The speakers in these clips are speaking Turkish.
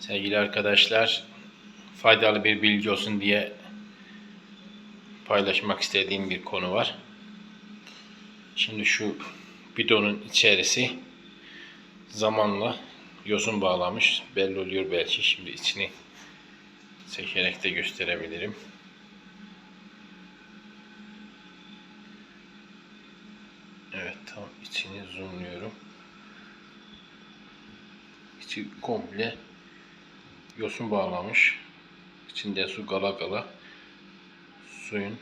Sevgili arkadaşlar, faydalı bir bilgi olsun diye paylaşmak istediğim bir konu var. Şimdi şu bidonun içerisi zamanla yosun bağlamış. Belli oluyor belki. Şimdi içini çekerek de gösterebilirim. Evet tam içini zoomluyorum. İçi komple yosun bağlamış. İçinde su gala gala suyun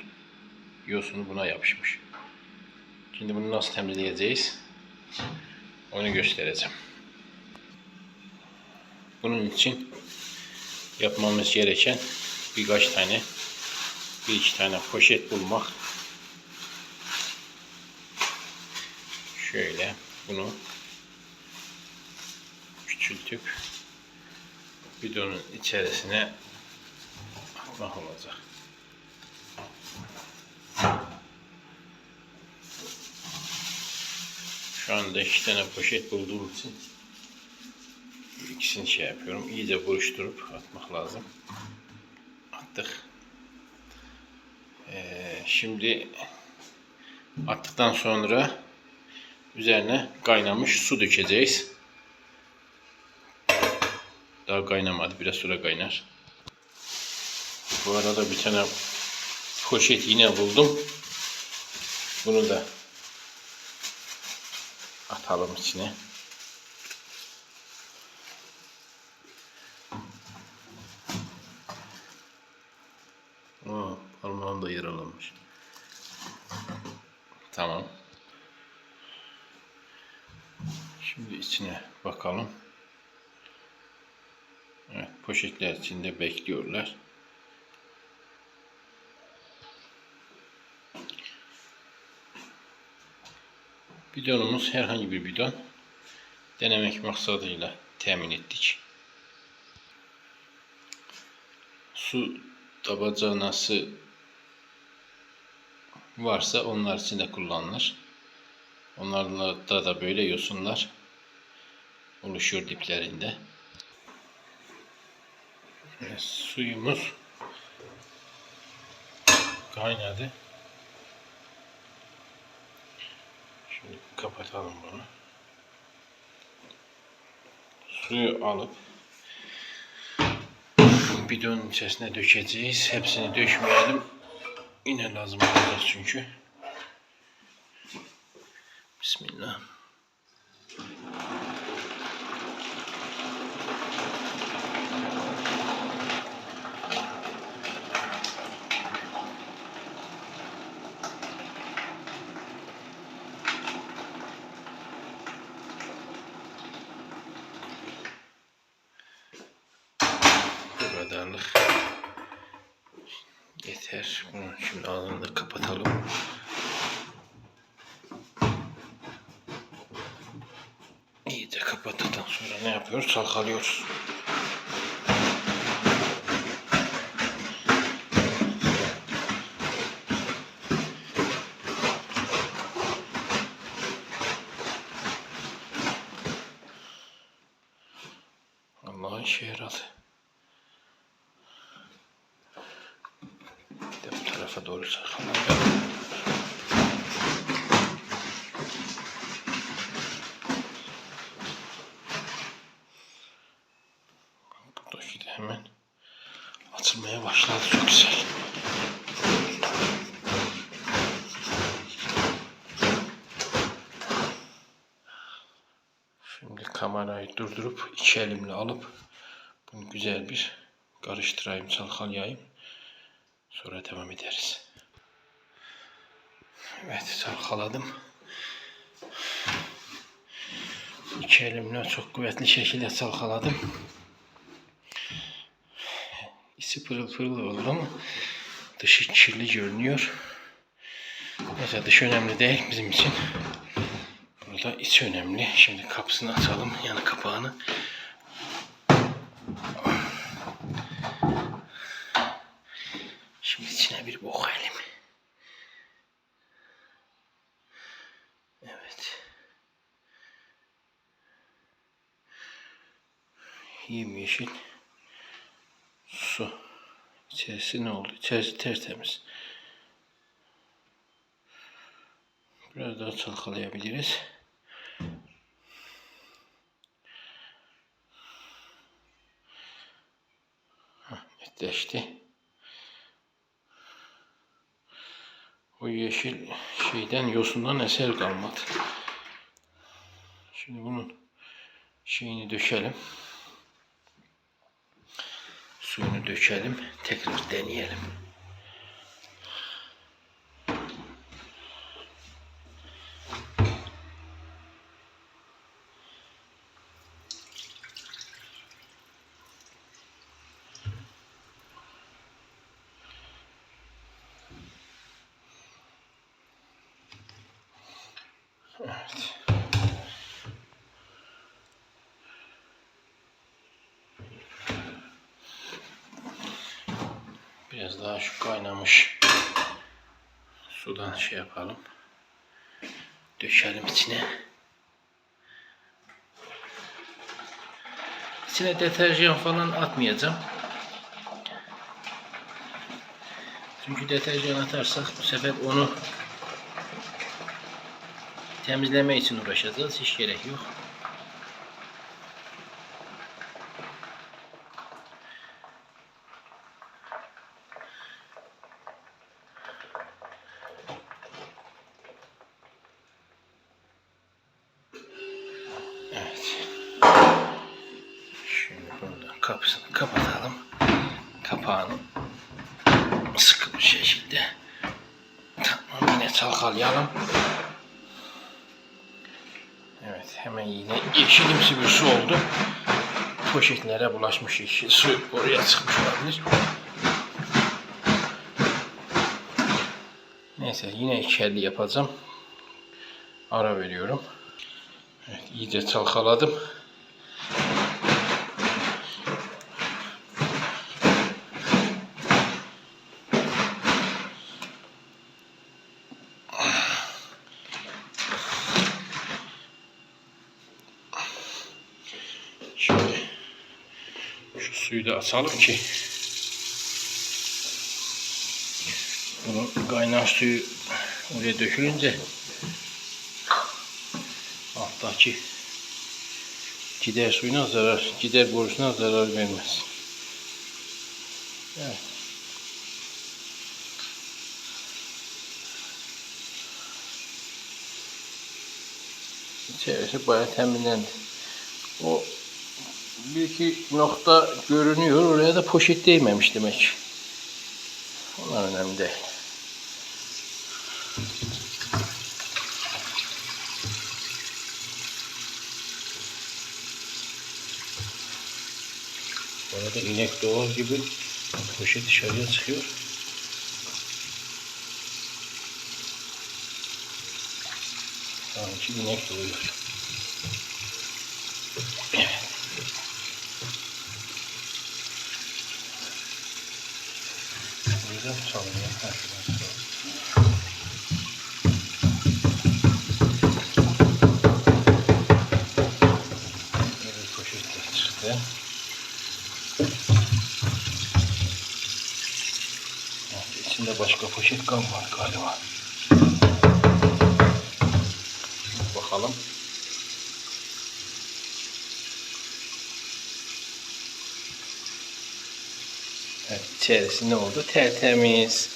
yosunu buna yapışmış. Şimdi bunu nasıl temizleyeceğiz? Onu göstereceğim. Bunun için yapmamız gereken birkaç tane bir iki tane poşet bulmak. Şöyle bunu küçültüp bidonun içerisine atmak olacak. Şu anda iki tane poşet bulduğum için ikisini şey yapıyorum. İyice buruşturup atmak lazım. Attık. Ee, şimdi attıktan sonra üzerine kaynamış su dökeceğiz. Daha kaynamadı. Biraz sonra kaynar. Bu arada bir tane poşet yine buldum. Bunu da atalım içine. Aa, parmağım da yaralanmış. Tamam. Şimdi içine bakalım. Poşetler içinde bekliyorlar. Bidonumuz herhangi bir bidon. Denemek maksadıyla temin ettik. Su tabacanası varsa onlar için de kullanılır. Onlarla da böyle yosunlar oluşuyor diplerinde. Evet, suyumuz kaynadı. Şimdi kapatalım bunu. Suyu alıp bidonun içerisine dökeceğiz. Hepsini dökmeyelim. Yine lazım olacak çünkü. Bismillah. Bu kadarlık yeter. Bunu şimdi ağzını da kapatalım. İyice kapattıktan sonra ne yapıyoruz? Çalkalıyoruz. Tarafa doğru de hemen açılmaya başladı. Çok güzel. Şimdi kamerayı durdurup iki elimle alıp bunu güzel bir karıştırayım, çalkalayayım. Sonra devam ederiz. Evet, çalkaladım. İki elimle çok kuvvetli şekilde çalkaladım. İçi pırıl pırıl oldu ama dışı kirli görünüyor. Neyse dış önemli değil bizim için. Burada iç önemli. Şimdi kapısını açalım. Yani kapağını. Şimdi içine bir boğayalım. Evet. Yemyeşil su. İçerisi ne oldu? İçerisi tertemiz. Biraz daha çalkalayabiliriz. Netleşti. O yeşil şeyden yosundan eser kalmadı. Şimdi bunun şeyini döşelim. Suyunu dökelim. Tekrar deneyelim. Evet. Biraz daha şu kaynamış sudan şey yapalım. Döşelim içine. İçine deterjan falan atmayacağım. Çünkü deterjan atarsak bu sefer onu temizleme için uğraşacağız. Hiç gerek yok. Çalkalayalım. Evet hemen yine yeşilimsi bir su oldu. Poşetlere bulaşmış yeşil su oraya çıkmış olabilir. Neyse yine içerli yapacağım. Ara veriyorum. Evet, iyice çalkaladım. Şimdi şu suyu da atalım ki bunun kaynar suyu oraya dökülünce alttaki gider suyuna zarar, gider borusuna zarar vermez. Evet. İçerisi bayağı temizlendi. O bir iki nokta görünüyor. Oraya da poşet değmemiş demek. Onlar önemli değil. Bu inek doğal gibi poşet dışarıya çıkıyor. Sanki inek doğuyor. Güzel çalıyor. Ha, şuradan de çıktı. İçinde başka poşet kalmadı galiba. Bakalım. Evet, içerisi ne oldu? Tertemiz.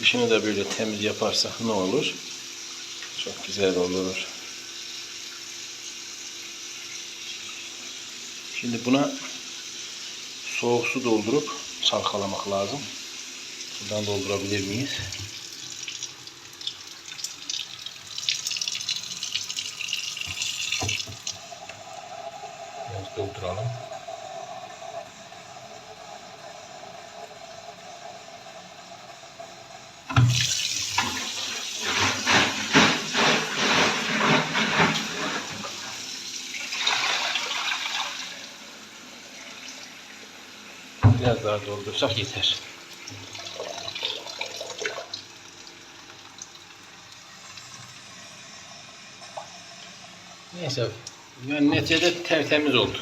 Dışını da böyle temiz yaparsak ne olur? Çok güzel olur. Şimdi buna soğuk su doldurup çalkalamak lazım. Buradan doldurabilir miyiz? Biraz dolduralım. Biraz daha doldursak yeter. Neyse Yani neticede tertemiz oldu.